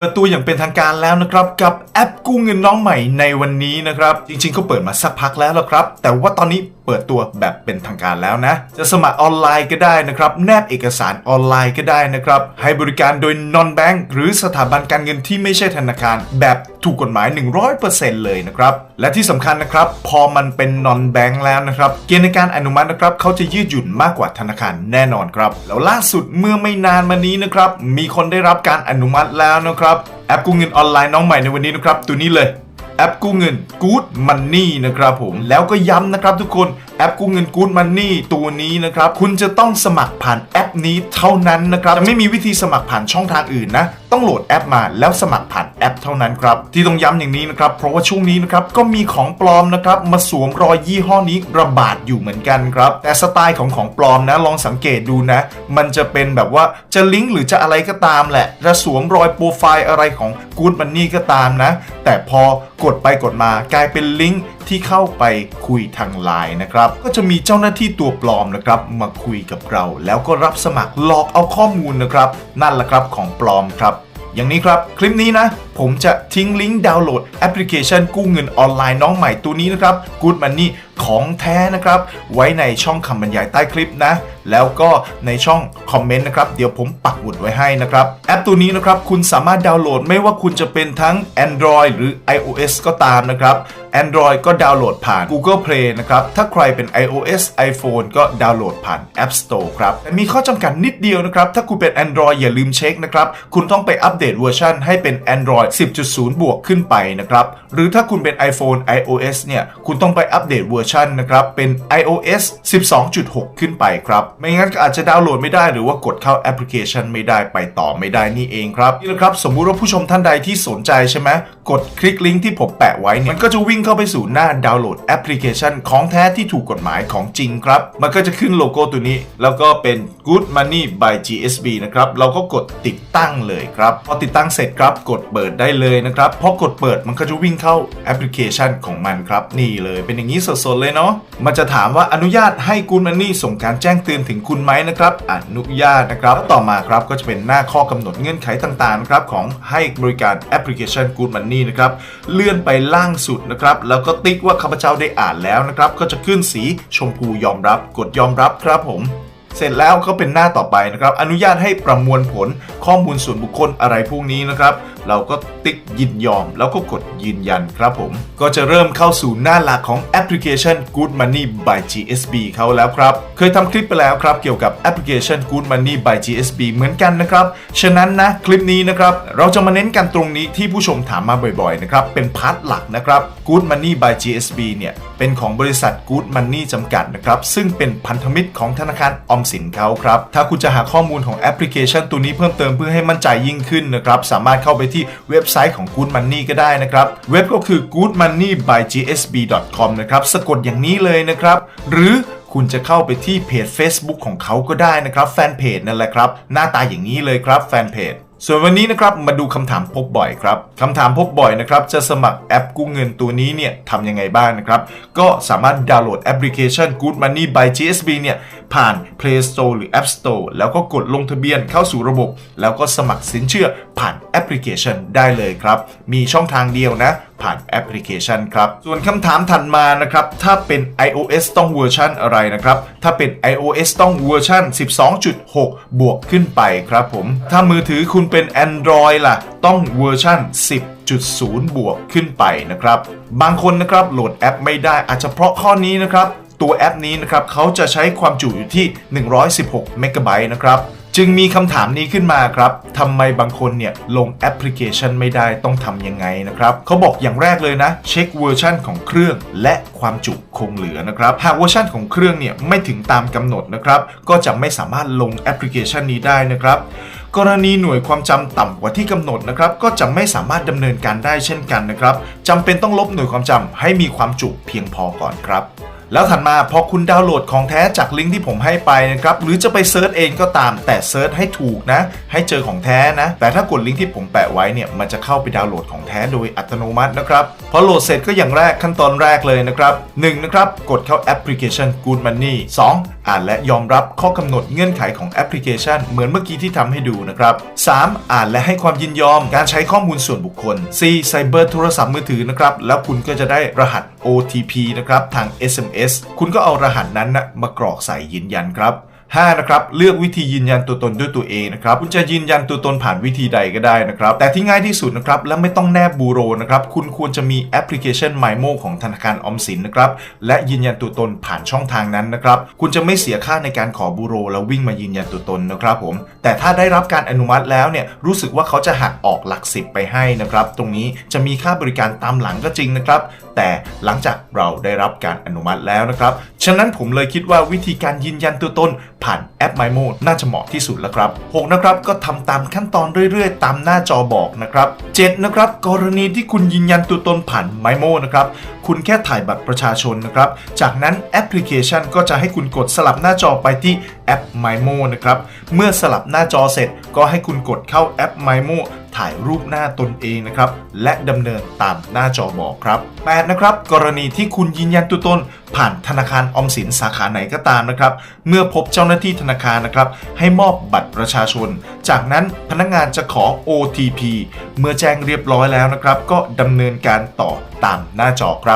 เปิดตัวอย่างเป็นทางการแล้วนะครับกับแอปกู้เงินน้องใหม่ในวันนี้นะครับ จริงๆก็เปิดมาสักพักแล้วละครับ แต่ว่าตอนนี้เปิดตัวแบบเป็นทางการแล้วนะ จะสมัครออนไลน์ก็ได้นะครับ แนบเอกสารออนไลน์ก็ได้นะครับ ให้บริการโดย non bank หรือสถาบันการเงินที่ไม่ใช่ธนาคาร แบบถูกกฎหมาย 100%เลยนะครับ และที่สำคัญนะครับ พอมันเป็น non bank แล้วนะครับ เกณฑ์ในการอนุมัตินะครับเขาจะยืดหยุ่นมากกว่าธนาคารแน่นอนครับแล้วล่าสุดเมื่อไม่นานมานี้นะครับมีคนได้รับการอนุมัติแล้วนะครับแอปกู้เงินออนไลน์น้องใหม่ในวันนี้นะครับตัวนี้เลย แอปกู้เงิน Good Money นะครับผมแล้วก็ย้ำนะครับทุกคนแอปกู้เงิน Good Money ตัวนี้นะครับคุณจะต้องสมัครผ่านแอปนี้เท่านั้นนะครับจะไม่มีวิธีสมัครผ่านช่องทางอื่นนะต้องโหลดแอปมาแล้วสมัครผ่านแอปเท่านั้นครับที่ต้องย้ำอย่างนี้นะครับเพราะว่าช่วงนี้นะครับก็มีของปลอมนะครับมาสวมรอยยี่ห้อนี้ระบาดอยู่เหมือนกันครับแต่สไตล์ของของปลอมนะลองสังเกตดูนะ มันจะเป็นแบบว่าจะลิงก์หรือจะอะไรก็ตามแหละจะสวมรอยโปรไฟล์อะไรของ Good Money ก็ตามนะ แต่พอกดไปกดมากลายเป็นลิงก์ที่เข้าไปคุยทางไลน์นะครับก็จะมีเจ้าหน้าที่ตัวปลอมนะครับมาคุยกับเรา แล้วก็รับสมัครหลอกเอาข้อมูลนะครับนั่นแหละครับของปลอมครับอย่างนี้ครับ คลิปนี้นะ ผมจะทิ้งลิงก์ดาวน์โหลดแอปพลิเคชันกู้เงินออนไลน์น้องใหม่ตัวนี้นะครับ Good Money ของแท้นะครับ ไว้ในช่องคำบรรยายใต้คลิปนะ แล้วก็ในช่องคอมเมนต์นะครับ เดี๋ยวผมปักหมุดไว้ให้นะครับ แอปตัวนี้นะครับ คุณสามารถดาวน์โหลดไม่ว่าคุณจะเป็นทั้ง Android หรือ iOS ก็ตามนะครับ Android ก็ดาวน์โหลดผ่าน Google Play นะครับ ถ้าใครเป็น iOS iPhone ก็ดาวน์โหลดผ่าน App Store ครับแต่มีข้อจำกัดนิดเดียวนะครับ ถ้าคุณเป็น Android อย่าลืมเช็คนะครับ คุณต้องไปอัปเดตเวอร์ชันให้เป็น Android 10.0 บวกขึ้นไปนะครับ หรือถ้าคุณเป็น iPhone iOS เนี่ย คุณต้องไปอัปเดตเวอร์ชันนะครับ เป็น iOS 12.6 ขึ้นไปครับ ไม่งั้นก็อาจจะดาวน์โหลดไม่ได้หรือว่ากดเข้าแอปพลิเคชันไม่ได้ไปต่อไม่ได้นี่เองครับนี่แหละครับ สมมุติว่าผู้ชมท่านใดที่สนใจใช่ไหม กดคลิกลิงก์ที่ผมแปะไว้เนี่ยมันก็จะวิ่งเข้าไปสู่หน้าดาวน์โหลดแอปพลิเคชันของแท้ที่ถูกกฎหมายของจริงครับ มันก็จะขึ้นโลโก้ตัวนี้ แล้วก็เป็น Good Money by GSB นะครับเราก็กดติดตั้งเลยครับพอติดตั้งเสร็จครับกดเปิดได้เลยนะครับพอกดเปิดมันก็จะวิ่งเข้าแอปพลิเคชันของมันครับ นี่เลยเป็นอย่างนี้สดๆเลยเนาะมันจะถามว่าอนุญาตให้ Good Money ส่งการแจ้งเตือนถึงคุณไหมนะครับ อนุญาตนะครับแล้วต่อมาครับก็จะเป็นหน้าข้อกำหนดเงื่อนไขต่างๆนะครับของให้บริการแอปพลิเคชัน Good Money นะครับเลื่อนไปล่างสุดนะครับแล้วก็ติ๊กว่าข้าพเจ้าได้อ่านแล้วนะครับก็จะขึ้นสีชมพูยอมรับ กดยอมรับครับผม เสร็จแล้วก็เป็นหน้าต่อไปนะครับ อนุญาตให้ประมวลผลข้อมูลส่วนบุคคลอะไรพวกนี้นะครับ เราก็ติ๊กยินยอม แล้วก็กดยืนยันครับผม ก็จะเริ่มเข้าสู่หน้าหลักของแอปพลิเคชัน Good Money by GSB เขาแล้วครับ เคยทำคลิปไปแล้วครับ เกี่ยวกับแอปพลิเคชัน Good Money by GSB เหมือนกันนะครับ ฉะนั้นนะคลิปนี้นะครับ เราจะมาเน้นกันตรงนี้ที่ผู้ชมถามมาบ่อยๆนะครับ เป็นพาร์ทหลักนะครับ Good Money by GSB เนี่ย เป็นของบริษัท Good Money จำกัดนะครับ ซึ่งเป็นพันธมิตรของธนาคารออมสินเขาครับ ถ้าคุณจะหาข้อมูลของแอปพลิเคชันตัวนี้เพิ่มเติมเพื่อให้มั่นใจยิ่งขึ้นนะครับ สามารถเข้าไปที่เว็บไซต์ของ Good Money ก็ได้นะครับ เว็บก็คือ goodmoneybygsb.com นะครับ สะกดอย่างนี้เลยนะครับ หรือคุณจะเข้าไปที่เพจ Facebook ของเขาก็ได้นะครับ แฟนเพจนั่นแหละครับ หน้าตาอย่างนี้เลยครับแฟนเพจ ส่วนวันนี้นะครับมาดูคำถามพบบ่อยครับคำถามพบบ่อยนะครับจะสมัครแอปกู้เงินตัวนี้เนี่ยทำยังไงบ้างนะครับ ก็สามารถดาวน์โหลดแอปพลิเคชัน Good Money by GSB เนี่ยผ่าน Play Store หรือ App Store แล้วก็กดลงทะเบียนเข้าสู่ระบบ แล้วก็สมัครสินเชื่อ ผ่านแอปพลิเคชันได้เลยครับ มีช่องทางเดียวนะ ผ่านแอปพลิเคชันครับ ส่วนคำถามถัดมานะครับ ถ้าเป็น iOS ต้องเวอร์ชันอะไรนะครับ ถ้าเป็น iOS ต้องเวอร์ชัน12.6 บวกขึ้นไปครับผม ถ้ามือถือคุณเป็น Android ล่ะ ต้องเวอร์ชัน10.0บวกขึ้นไปนะครับ บางคนนะครับโหลดแอปไม่ได้อาจจะเพราะข้อนี้นะครับ ตัวแอปนี้นะครับเขาจะใช้ความจุอยู่ที่ 116 เมกะไบต์นะครับ จึงมีคำถามนี้ขึ้นมาครับทำไมบางคนเนี่ยลงแอปพลิเคชันไม่ได้ต้องทำยังไงนะครับเขาบอกอย่างแรกเลยนะ เช็คเวอร์ชันของเครื่อง และความจุคงเหลือนะครับ หากเวอร์ชันของเครื่องเนี่ยไม่ถึงตามกำหนดนะครับ ก็จะไม่สามารถลงแอปพลิเคชันนี้ได้นะครับกรณีหน่วยความจำต่ำกว่าที่กำหนดนะครับก็จะไม่สามารถดำเนินการได้เช่นกันนะครับจำเป็นต้องลบหน่วยความจำให้มีความจุเพียงพอก่อนครับ แล้วถัดมาพอคุณดาวน์โหลดของแท้จากลิงก์ที่ผมให้ไปนะครับ หรือจะไปเซิร์ชเองก็ตามแต่เซิร์ชให้ถูกนะ ให้เจอของแท้นะ แต่ถ้ากดลิงก์ที่ผมแปะไว้เนี่ยมันจะเข้าไปดาวน์โหลดของแท้โดยอัตโนมัตินะครับพอโหลดเสร็จก็อย่างแรกขั้นตอนแรกเลยนะครับ1นะครับกดเข้าแอปพลิเคชัน Good Money 2 อ่านและยอมรับข้อกำหนดเงื่อนไขของแอปพลิเคชัน เหมือนเมื่อกี้ที่ทำให้ดูนะครับ 3. อ่านและให้ความยินยอมการใช้ข้อมูลส่วนบุคคล 4. ใส่เบอร์โทรศัพท์มือถือนะครับ แล้วคุณก็จะได้รหัส OTP นะครับ ทาง SMS คุณก็เอารหัสนั้นนะมากรอกใส่ยืนยันครับ 5นะครับเลือกวิธียืนยันตัวตนด้วยตัวเองนะครับคุณจะยืนยันตัวตนผ่านวิธีใดก็ได้นะครับ แต่ที่ง่ายที่สุดนะครับและไม่ต้องแนบบูโรนะครับคุณควรจะมีแอปพลิเคชัน MyMo ของธนาคารออมสินนะครับและยืนยันตัวตนผ่านช่องทางนั้นนะครับคุณจะไม่เสียค่าในการขอบูโร แล้ววิ่งมายืนยันตัวตนนะครับผมแต่ถ้าได้รับการอนุมัติแล้วเนี่ยรู้สึกว่าเขาจะหักออกหลักสิบไปให้นะครับตรงนี้จะมีค่าบริการตามหลังก็จริงนะครับแต่หลังจากเราได้รับการอนุมัติแล้วนะครับฉะนั้นผมเลยคิดว่าวิธีการยืนยันตัวตนผ่านแอป MyMo น่าจะเหมาะที่สุดแล้วครับ 6 นะครับก็ทำตามขั้นตอนเรื่อยๆ ตามหน้าจอบอกนะครับ 7 นะครับ กรณีที่คุณยืนยันตัวตนผ่าน MyMo นะครับ คุณแค่ถ่ายบัตรประชาชนนะครับ จากนั้นแอปพลิเคชันก็จะให้คุณกดสลับหน้าจอไปที่แอป MyMo นะครับ เมื่อสลับหน้าจอเสร็จ ก็ให้คุณกดเข้าแอป MyMo ถ่ายรูปหน้าตนเองนะครับ และดำเนินตามหน้าจอบอกครับ8นะครับ กรณีที่คุณยืนยันตัวตนผ่านธนาคารออมสินสาขาไหนก็ตามนะครับ เมื่อพบเจ้าหน้าที่ธนาคารนะครับ ให้มอบบัตรประชาชน จากนั้นพนักงานจะขอ OTP เมื่อแจ้งเรียบร้อยแล้วนะครับ ก็ดำเนินการต่อตามหน้าจอครับ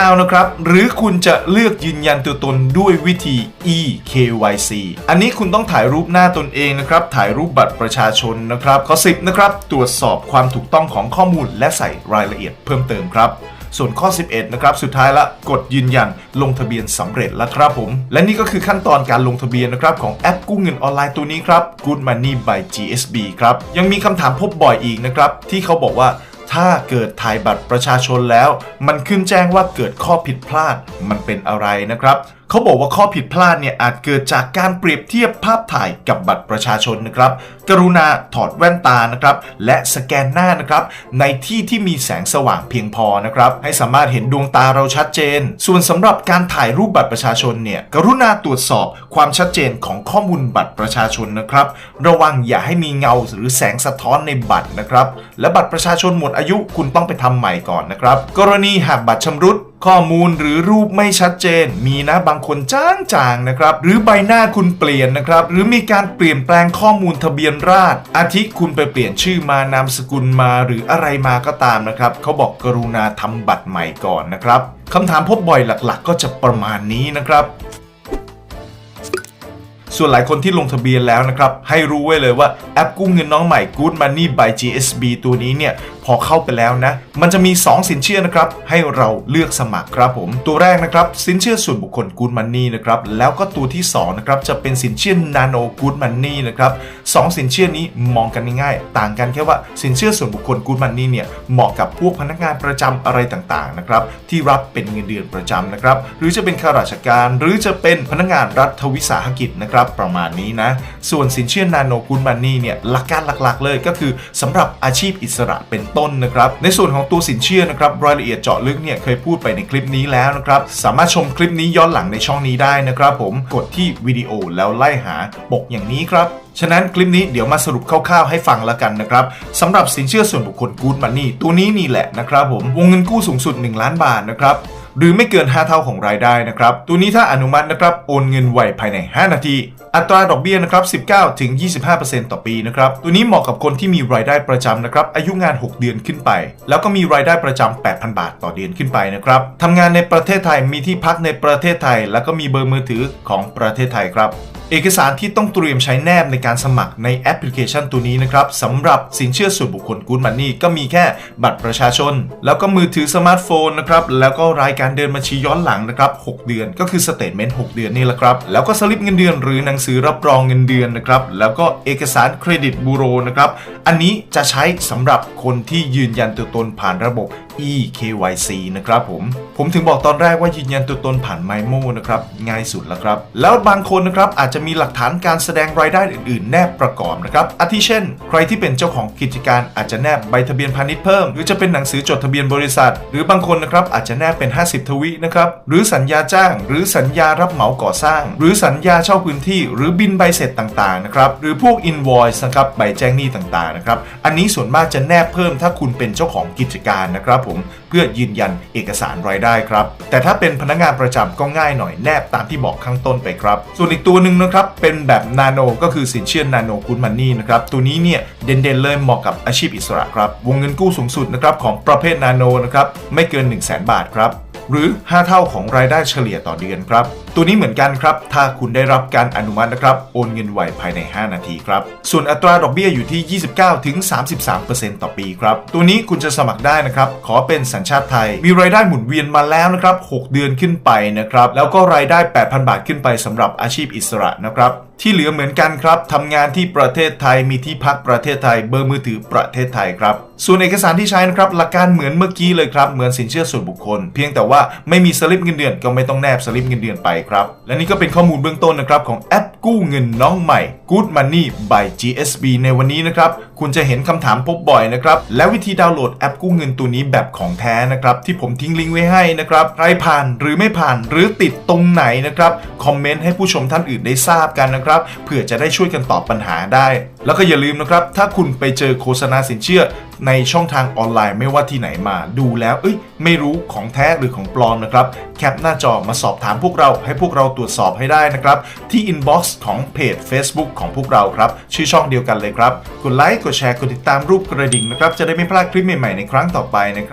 9 นะครับ หรือคุณจะเลือกยืนยันตัวตนด้วยวิธี eKYC อันนี้คุณต้องถ่ายรูปหน้าตนเองนะครับ ถ่ายรูปบัตรประชาชนนะครับ ข้อ 10 นะครับ ตรวจสอบความถูกต้องของข้อมูลและใส่รายละเอียดเพิ่มเติมครับส่วนข้อ 11 นะครับ สุดท้ายละกดยืนยันลงทะเบียนสำเร็จแล้วครับผม และนี่ก็คือขั้นตอนการลงทะเบียนนะครับ ของแอปกู้เงินออนไลน์ตัวนี้ครับ Good Money by GSB ครับ ยังมีคำถามพบบ่อยอีกนะครับ ที่เขาบอกว่า ถ้าเกิดถ่ายบัตรประชาชนแล้ว มันขึ้นแจ้งว่าเกิดข้อผิดพลาดมันเป็นอะไรนะครับ เขาบอกว่าข้อผิดพลาดเนี่ยอาจเกิดจากการเปรียบเทียบภาพถ่ายกับบัตรประชาชนนะครับ กรุณาถอดแว่นตานะครับ และสแกนหน้านะครับ ในที่ที่มีแสงสว่างเพียงพอนะครับ ให้สามารถเห็นดวงตาเราชัดเจน ส่วนสำหรับการถ่ายรูปบัตรประชาชนเนี่ย กรุณาตรวจสอบความชัดเจนของข้อมูลบัตรประชาชนนะครับ ระวังอย่าให้มีเงาหรือแสงสะท้อนในบัตรนะครับ และบัตรประชาชนหมดอายุคุณต้องไปทำใหม่ก่อนนะครับ กรณีหากบัตรชำรุด ข้อมูลหรือรูปไม่ชัดเจน มีนะบางคนจ้างจางๆนะครับ หรือใบหน้าคุณเปลี่ยนนะครับ หรือมีการเปลี่ยนแปลงข้อมูลทะเบียนราษฎรอาทิคุณไปเปลี่ยนชื่อมานามสกุลมาหรืออะไรมาก็ตามนะครับเขาบอกกรุณาทำบัตรใหม่ก่อนนะครับคำถามพบบ่อยหลักๆ ก็จะประมาณนี้นะครับส่วนหลายคนที่ลงทะเบียนแล้วนะครับ ให้รู้ไว้เลยว่าแอปกู้เงินน้องใหม่ Good Money by GSB ตัวนี้เนี่ยพอเข้าไปแล้วนะ มันจะมี 2 สินเชื่อนะครับ ให้เราเลือกสมัครครับผม ตัวแรกนะครับ สินเชื่อส่วนบุคคล Good Money นะครับ แล้วก็ตัวที่2นะครับ จะเป็นสินเชื่อ Nano Good Money นะครับสองสินเชื่อนี้มองกันง่ายๆ ต่างกันแค่ว่าสินเชื่อส่วนบุคคล Good Money เนี่ย เหมาะกับพวกพนักงานประจำอะไรต่างๆนะครับ ที่รับเป็นเงินเดือนประจำนะครับ หรือจะเป็นข้าราชการ หรือจะเป็นพนักงานรัฐวิสาหกิจนะครับ ประมาณนี้นะ ส่วนสินเชื่อ Nano Good Money เนี่ย หลักการหลักๆ เลยก็คือสำหรับอาชีพอิสระเป็นต้นนะครับ ในส่วนของตัวสินเชื่อนะครับรายละเอียดเจาะลึกเนี่ยเคยพูดไปในคลิปนี้แล้วนะครับ สามารถชมคลิปนี้ย้อนหลังในช่องนี้ได้นะครับผมกดที่วิดีโอแล้วไล่หาปกอย่างนี้ครับฉะนั้นคลิปนี้เดี๋ยวมาสรุปคร่าวๆให้ฟังแล้วกันนะครับสำหรับสินเชื่อส่วนบุคคล Good Money ตัวนี้นี่แหละนะครับผมวงเงินกู้สูงสุด 1 ล้านบาทนะครับ หรือไม่เกิน 5 เท่าของรายได้นะครับ ตัวนี้ถ้าอนุมัตินะครับโอนเงินไวภายใน 5 นาที อัตราดอกเบี้ยนะครับ 19ถึง25%ต่อปีนะครับ ตัวนี้เหมาะกับคนที่มีรายได้ประจำนะครับ อายุงาน 6 เดือนขึ้นไป แล้วก็มีรายได้ประจำ8,000 บาทต่อเดือนขึ้นไปนะครับทำงานในประเทศไทยมีที่พักในประเทศไทย แล้วก็มีเบอร์มือถือของประเทศไทยครับเอกสารที่ต้องเตรียมใช้แนบในการสมัครในแอปพลิเคชันตัวนี้นะครับสำหรับสินเชื่อส่วนบุคคล Good Money ก็มีแค่บัตรประชาชน แล้วก็มือถือสมาร์ทโฟนนะครับแล้วก็รายการการเดินบัญชีย้อนหลังนะครับ 6 เดือนก็คือสเตทเมนต์6เดือนนี่แหละครับ แล้วก็สลิปเงินเดือนหรือหนังสือรับรองเงินเดือนนะครับ แล้วก็เอกสารเครดิตบูโรนะครับ อันนี้จะใช้สำหรับคนที่ยืนยันตัวตนผ่านระบบ eKYC นะครับผม ผมถึงบอกตอนแรกว่ายืนยันตัวตนผ่าน MyMo นะครับ ง่ายสุดแล้วครับ แล้วบางคนนะครับอาจจะมีหลักฐานการแสดงรายได้อื่น ๆ แนบประกอบนะครับ อาทิเช่น ใครที่เป็นเจ้าของกิจการอาจจะแนบใบทะเบียนพาณิชย์เพิ่ม หรือจะเป็นหนังสือจดทะเบียนบริษัท หรือบางคนนะครับอาจจะแนบเป็น 50ทวีนะครับ หรือสัญญาจ้าง หรือสัญญารับเหมาก่อสร้าง หรือสัญญาเช่าพื้นที่ หรือบินใบเสร็จต่างๆนะครับ หรือพวก invoice นะครับ ใบแจ้งหนี้ต่างๆนะครับ อันนี้ส่วนมากจะแนบเพิ่มถ้าคุณเป็นเจ้าของกิจการนะครับผม พื่อยืนยันเอกสารรายได้ครับ แต่ถ้าเป็นพนักงานประจำก็ง่ายหน่อยแนบตามที่บอกข้างต้นไปครับ ส่วนอีกตัวหนึ่งนะครับเป็นแบบนาโนก็คือสินเชื่อนาโนคูณมันนี่นะครับตัวนี้เนี่ยเด่นๆเลยเหมาะกับอาชีพอิสระครับ วงเงินกู้สูงสุดนะครับของประเภทนาโนนะครับไม่เกิน 1 0 0 0 0แบาทครับหรือ 5 เท่าของรายได้เฉลี่ยต่อเดือนครับตัวนี้เหมือนกันครับ ถ้าคุณได้รับการอนุมัตินะครับ โอนเงินไวภายใน 5 นาทีครับ ส่วนอัตราดอกเบี้ยอยู่ที่ 29 ถึง 33%ต่อปีครับ ตัวนี้คุณจะสมัครได้นะครับ ขอเป็นสัญชาติไทย มีรายได้หมุนเวียนมาแล้วนะครับ 6 เดือนขึ้นไปนะครับ แล้วก็รายได้ 8,000 บาทขึ้นไปสำหรับอาชีพอิสระนะครับ ที่เหลือเหมือนกันครับทำงานที่ประเทศไทยมีที่พักประเทศไทย เบอร์มือถือประเทศไทยครับ ส่วนเอกสารที่ใช้นะครับหลักการเหมือนเมื่อกี้เลยครับ เหมือนสินเชื่อส่วนบุคคล เพียงแต่ว่าไม่มีสลิปเงินเดือนก็ไม่ต้องแนบสลิปเงินเดือนไปครับ และนี่ก็เป็นข้อมูลเบื้องต้นนะครับของแอป กู้เงินน้องใหม่ Good Money by GSB ในวันนี้นะครับ คุณจะเห็นคำถามพบบ่อยนะครับ และวิธีดาวน์โหลดแอปกู้เงินตัวนี้แบบของแท้นะครับ ที่ผมทิ้งลิงก์ไว้ให้นะครับ ใครผ่านหรือไม่ผ่านหรือติดตรงไหนนะครับ คอมเมนต์ให้ผู้ชมท่านอื่นได้ทราบกันนะครับเผื่อจะได้ช่วยกันตอบปัญหาได้ แล้วก็อย่าลืมนะครับ ถ้าคุณไปเจอโฆษณาสินเชื่อในช่องทางออนไลน์ไม่ว่าที่ไหนมาดูแล้วเอ้ย ไม่รู้ของแท้หรือของปลอมนะครับ แคปหน้าจอมาสอบถามพวกเราให้พวกเราตรวจสอบให้ได้นะครับ ที่อิต์ของเพจ Facebook ของพวกเราครับ ชื่อช่องเดียวกันเลยครับ กดไลค์ กดแชร์ กดติดตามรูปกระดิ่งนะครับ จะได้ไม่พลาดคลิปใหม่ๆในครั้งต่อไปนะครับ